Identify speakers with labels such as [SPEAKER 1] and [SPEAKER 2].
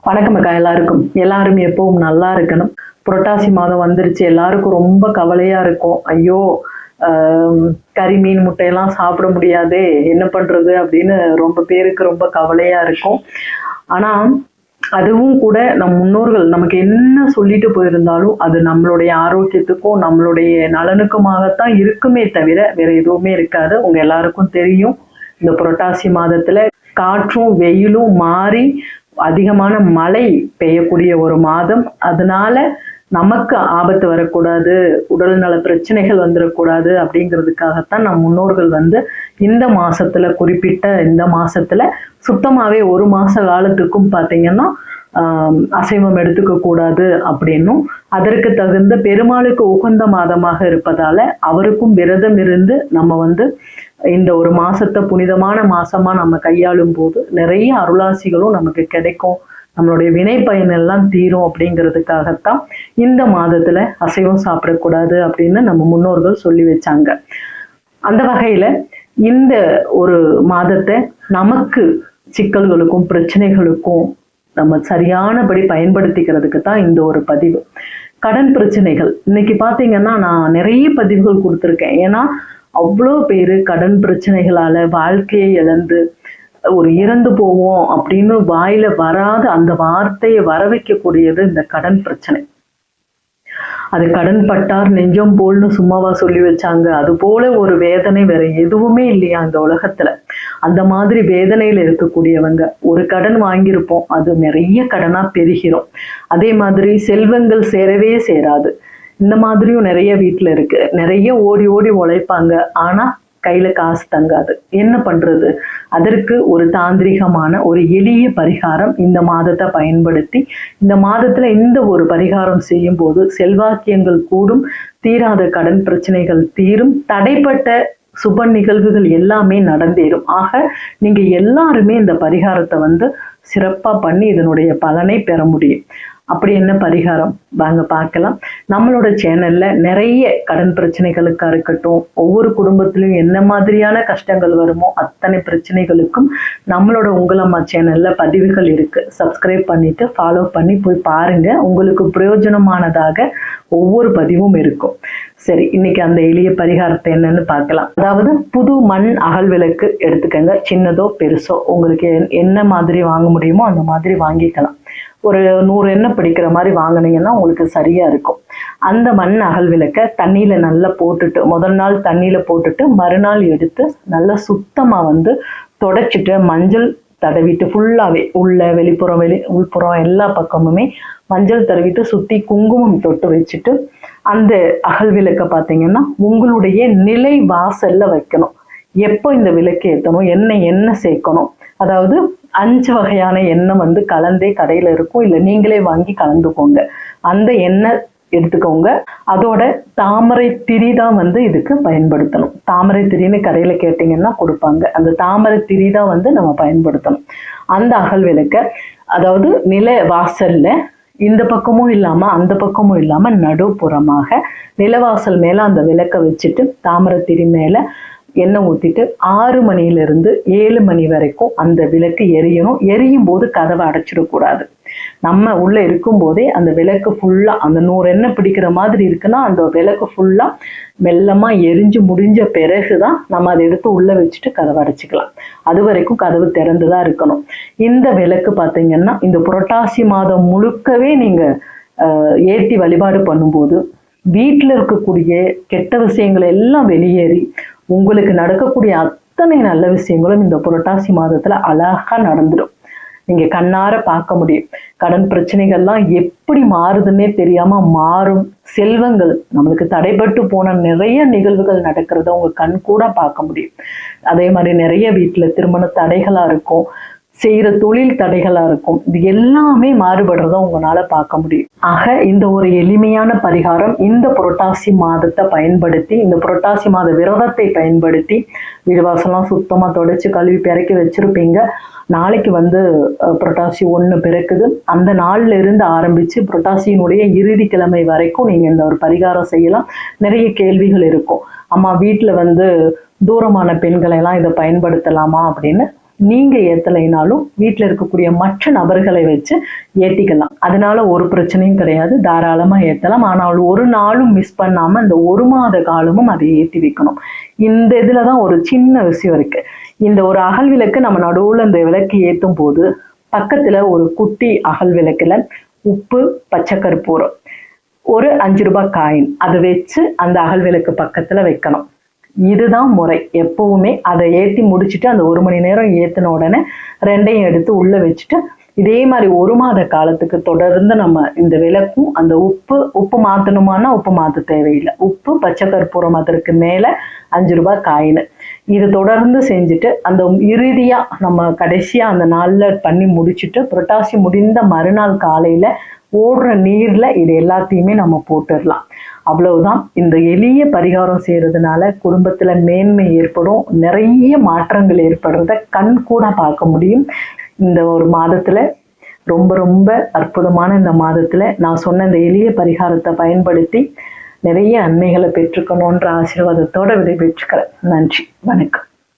[SPEAKER 1] வணக்கம் அக்கா எல்லாருக்கும். எல்லாரும் எப்பவும் நல்லா இருக்கணும். புரட்டாசி மாதம் வந்துருச்சு. எல்லாருக்கும் ரொம்ப கவலையா இருக்கும். ஐயோ கறி மீன் முட்டையெல்லாம் சாப்பிட முடியாதே. என்ன பண்றது அப்படின்னு ரொம்ப பேருக்கு ரொம்ப கவலையா இருக்கும். ஆனா அதுவும் கூட நம் முன்னோர்கள் நமக்கு என்ன சொல்லிட்டு போயிருந்தாலும் அது நம்மளுடைய ஆரோக்கியத்துக்கும் நம்மளுடைய நலனுக்குமாகத்தான் இருக்குமே தவிர வேற எதுவுமே இருக்காது. உங்க எல்லாருக்கும் தெரியும். இந்த புரட்டாசி மாதத்துல காற்றும் வெயிலும் மாறி அதிகமான மழை பெய்யக்கூடிய ஒரு மாதம். அதனால நமக்கு ஆபத்து வரக்கூடாது உடல்நல பிரச்சனைகள் வந்துடக்கூடாது அப்படிங்கிறதுக்காகத்தான் நம் முன்னோர்கள் வந்து இந்த மாசத்துல குறிப்பிட்ட இந்த மாசத்துல சுத்தமாவே ஒரு மாச காலத்துக்கும் பார்த்தீங்கன்னா அசைவம் எடுத்துக்க கூடாது அப்படின்னும். அதற்கு தகுந்த பெருமாளுக்கு உகந்த மாதமாக இருப்பதால அவருக்கும் விரதம் இருந்து நம்ம வந்து இந்த ஒரு மாசத்தை புனிதமான மாசமா நம்ம கையாளும் போது நிறைய அருளாசிகளும் நமக்கு கிடைக்கும். நம்மளுடைய வினை பயன் எல்லாம் தீரும் அப்படிங்கிறதுக்காகத்தான் இந்த மாதத்துல அசைவம் சாப்பிடக்கூடாது அப்படின்னு நம்ம முன்னோர்கள் சொல்லி வச்சாங்க. அந்த வகையில இந்த ஒரு மாதத்தை நமக்கு சிக்கல்களுக்கும் பிரச்சனைகளுக்கும் நம்ம சரியானபடி பயன்படுத்திக்கிறதுக்கு தான் இந்த ஒரு பதிவு. கடன் பிரச்சனைகள். இன்னைக்கு பார்த்தீங்கன்னா நான் நிறைய பதிவுகள் கொடுத்துருக்கேன். ஏன்னா அவ்வளோ பேர் கடன் பிரச்சனைகளால வாழ்க்கையை இழந்து ஒரு இறந்து போவோம் அப்படின்னு வாயில வராத அந்த வார்த்தையை வர வைக்கக்கூடியது இந்த கடன் பிரச்சனை. அது கடன் பட்டார் நெஞ்சம் போல்னு சும்மாவா சொல்லி வச்சாங்க. அது போல ஒரு வேதனை வேற எதுவுமே இல்லையா அந்த உலகத்துல? அந்த மாதிரி வேதனையில இருக்கக்கூடியவங்க ஒரு கடன் வாங்கியிருப்போம் அது நிறைய கடனா பெருகிறோம். அதே மாதிரி செல்வங்கள் சேரவே சேராது. இந்த மாதிரியும் நிறைய வீட்டுல இருக்கு. நிறைய ஓடி ஓடி உழைப்பாங்க. ஆனா கையில் காசு தங்காது. என்ன பண்றது? அதற்கு ஒரு தாந்திரிகமான ஒரு எளிய பரிகாரம் இந்த மாதத்தை பயன்படுத்தி இந்த மாதத்துல இந்த ஒரு பரிகாரம் செய்யும் போது செல்வாக்கியங்கள் கூடும் தீராத கடன் பிரச்சனைகள் தீரும் தடைப்பட்ட சுப நிகழ்வுகள் எல்லாமே நடந்தேறும். ஆக நீங்க எல்லாருமே இந்த பரிகாரத்தை வந்து சிறப்பா பண்ணி இதனுடைய பலனை பெற முடியும். அப்படி என்ன பரிகாரம்? வாங்க பார்க்கலாம். நம்மளோட சேனல்ல நிறைய கடன் பிரச்சனைகளுக்கா இருக்கட்டும் ஒவ்வொரு குடும்பத்திலும் என்ன மாதிரியான கஷ்டங்கள் வருமோ அத்தனை பிரச்சனைகளுக்கும் நம்மளோட உங்களம்மா சேனல்ல பதிவுகள் இருக்கு. சப்ஸ்கிரைப் பண்ணிட்டு ஃபாலோ பண்ணி போய் பாருங்க. உங்களுக்கு பிரயோஜனமானதாக ஒவ்வொரு பதிவும் இருக்கும். சரி இன்னைக்கு அந்த எளிய பரிகாரத்தை என்னன்னு பார்க்கலாம். அதாவது புது மண் அகல் விளக்கு எடுத்துக்கங்க. சின்னதோ பெருசோ. உங்களுக்கு என்- என்ன மாதிரி வாங்க முடியுமோ அந்த மாதிரி வாங்கிக்கலாம். ஒரு நூறு எண்ணெய் பிடிக்கிற மாதிரி வாங்குனீங்கன்னா உங்களுக்கு சரியா இருக்கும். அந்த மண் அகல் விளக்க தண்ணியில நல்லா போட்டுட்டு முதல் நாள் தண்ணியில போட்டுட்டு மறுநாள் எடுத்து நல்லா சுத்தமா வந்து தொடச்சிட்டு மஞ்சள் தடவிட்டு ஃபுல்லாகவே உள்ள வெளிப்புறம் வெளி உள்புறம் எல்லா பக்கமுமே மஞ்சள் தடவிட்டு சுற்றி குங்குமம் தொட்டு வச்சுட்டு அந்த அகல் விளக்கை பார்த்தீங்கன்னா உங்களுடைய நிலை வாசல்ல வைக்கணும். எப்போ இந்த விளக்கு ஏற்றணும் என்ன என்ன சேர்க்கணும்? அதாவது அஞ்சு வகையான எண்ணெய் வந்து கலந்தே கடையில் இருக்கும் இல்லை நீங்களே வாங்கி கலந்துக்கோங்க. அந்த எண்ணெய் எடுத்துக்கோங்க. அதோட தாமரை திரி தான் வந்து இதுக்கு பயன்படுத்தணும். தாமரை திரின்னு கடையில் கேட்டிங்கன்னா கொடுப்பாங்க. அந்த தாமரை திரி தான் வந்து நம்ம பயன்படுத்தணும். அந்த அகல் விளக்க அதாவது நில வாசல்ல இந்த பக்கமும் இல்லாம அந்த பக்கமும் இல்லாம நடுப்புறமாக நிலவாசல் மேல அந்த விளக்கை வச்சுட்டு தாமரத்திரி மேல எண்ணெய் ஊத்திட்டு ஆறு மணியிலிருந்து ஏழு மணி வரைக்கும் அந்த விளக்கு எரியணும். எரியும் போது கதவை அடைச்சிடக்கூடாது. நம்ம உள்ள இருக்கும் போதே அந்த விளக்கு ஃபுல்லா அந்த நூறு எண்ணெய் பிடிக்கிற மாதிரி இருக்குன்னா அந்த விளக்கு ஃபுல்லா மெல்லமா எரிஞ்சு முடிஞ்ச பிறகு தான் நம்ம அதை எடுத்து உள்ள வச்சுட்டு கதவை அடைச்சிக்கலாம். அது வரைக்கும் கதவு திறந்துதான் இருக்கணும். இந்த விளக்கு பார்த்தீங்கன்னா இந்த புரட்டாசி மாதம் முழுக்கவே நீங்க ஏற்றி ஏத்தி வழிபாடு பண்ணும்போது வீட்டில் இருக்கக்கூடிய கெட்ட விஷயங்கள் எல்லாம் வெளியேறி உங்களுக்கு நடக்கக்கூடிய அத்தனை நல்ல விஷயங்களும் இந்த புரட்டாசி மாதத்துல அழகா நடந்துடும். நீங்க கண்ணார பார்க்க முடியும். கடன் பிரச்சனைகள்லாம் எப்படி மாறுதுன்னே தெரியாம மாறும் செல்வங்கள். நம்மளுக்கு தடைபட்டு போன நிறைய நிகழ்வுகள் நடக்கிறத உங்க கண் கூட பார்க்க முடியும். அதே மாதிரி நிறைய வீட்டுல திருமண தடைகளா இருக்கும். செய்கிற தொழில் தடைகளாக இருக்கும். இது எல்லாமே மாறுபடுறத உங்களால் பார்க்க முடியும். ஆக இந்த ஒரு எளிமையான பரிகாரம் இந்த புரட்டாசி மாதத்தை பயன்படுத்தி இந்த புரட்டாசி மாத விரதத்தை பயன்படுத்தி வீடு வாசலாம் சுத்தமா கழுவி பிறக்கி வச்சுருப்பீங்க. நாளைக்கு வந்து புரட்டாசி ஒன்று பிறக்குது. அந்த நாளில் இருந்து ஆரம்பித்து புரட்டாசியினுடைய இறுதி கிழமை வரைக்கும் நீங்கள் இந்த ஒரு பரிகாரம் செய்யலாம். நிறைய கேள்விகள் இருக்கும். அம்மா வீட்டில் வந்து தூரமான பெண்களை எல்லாம் இதை பயன்படுத்தலாமா அப்படின்னு நீங்க ஏத்தலைனாலும் வீட்டில் இருக்கக்கூடிய மற்ற நபர்களை வச்சு ஏத்திக்கலாம். அதனால ஒரு பிரச்சனையும் கிடையாது. தாராளமா ஏத்தலாம். ஆனால் ஒரு நாளும் மிஸ் பண்ணாம இந்த ஒரு மாத காலமும் அதை ஏத்தி வைக்கணும். இந்த இதில் தான் ஒரு சின்ன விஷயம் இருக்கு. இந்த ஒரு அகல் விளக்கு நம்ம நடுவுல இந்த விளக்கு ஏத்தும் போது பக்கத்துல ஒரு குட்டி அகல் விளக்குல உப்பு பச்சை கற்பூரம் ஒரு அஞ்சு ரூபாய் காயின் அதை வச்சு அந்த அகல் விளக்கு பக்கத்துல வைக்கணும். இதுதான் முறை. எப்பவுமே அதை ஏற்றி முடிச்சுட்டு அந்த ஒரு மணி நேரம் ஏற்றின உடனே ரெண்டையும் எடுத்து உள்ளே வச்சுட்டு இதே மாதிரி ஒரு மாத காலத்துக்கு தொடர்ந்து நம்ம இந்த விளக்கும் அந்த உப்பு உப்பு மாற்றணுமானா உப்பு மாற்ற தேவையில்லை. உப்பு பச்சை கற்பூரம் அதற்கு மேலே அஞ்சு ரூபாய் காயின். இது தொடர்ந்து செஞ்சுட்டு அந்த இறுதியாக நம்ம கடைசியாக அந்த நாளில் பண்ணி முடிச்சுட்டு புரட்டாசி முடிந்த மறுநாள் காலையில் ஓடுற நீரில் இது எல்லாத்தையுமே நம்ம போட்டுடலாம். அவ்வளவுதான். இந்த எளிய பரிகாரம் செய்கிறதுனால குடும்பத்தில் மேன்மை ஏற்படும். நிறைய மாற்றங்கள் ஏற்படுறத கண் கூட பார்க்க முடியும். இந்த ஒரு மாதத்தில் ரொம்ப ரொம்ப அற்புதமான இந்த மாதத்தில் நான் சொன்ன இந்த எளிய பரிகாரத்தை பயன்படுத்தி நிறைய நன்மைகளை பெற்றுக்கணுன்ற ஆசீர்வாதத்தோடு விடைபெற்றுக்கிறேன். நன்றி. வணக்கம்.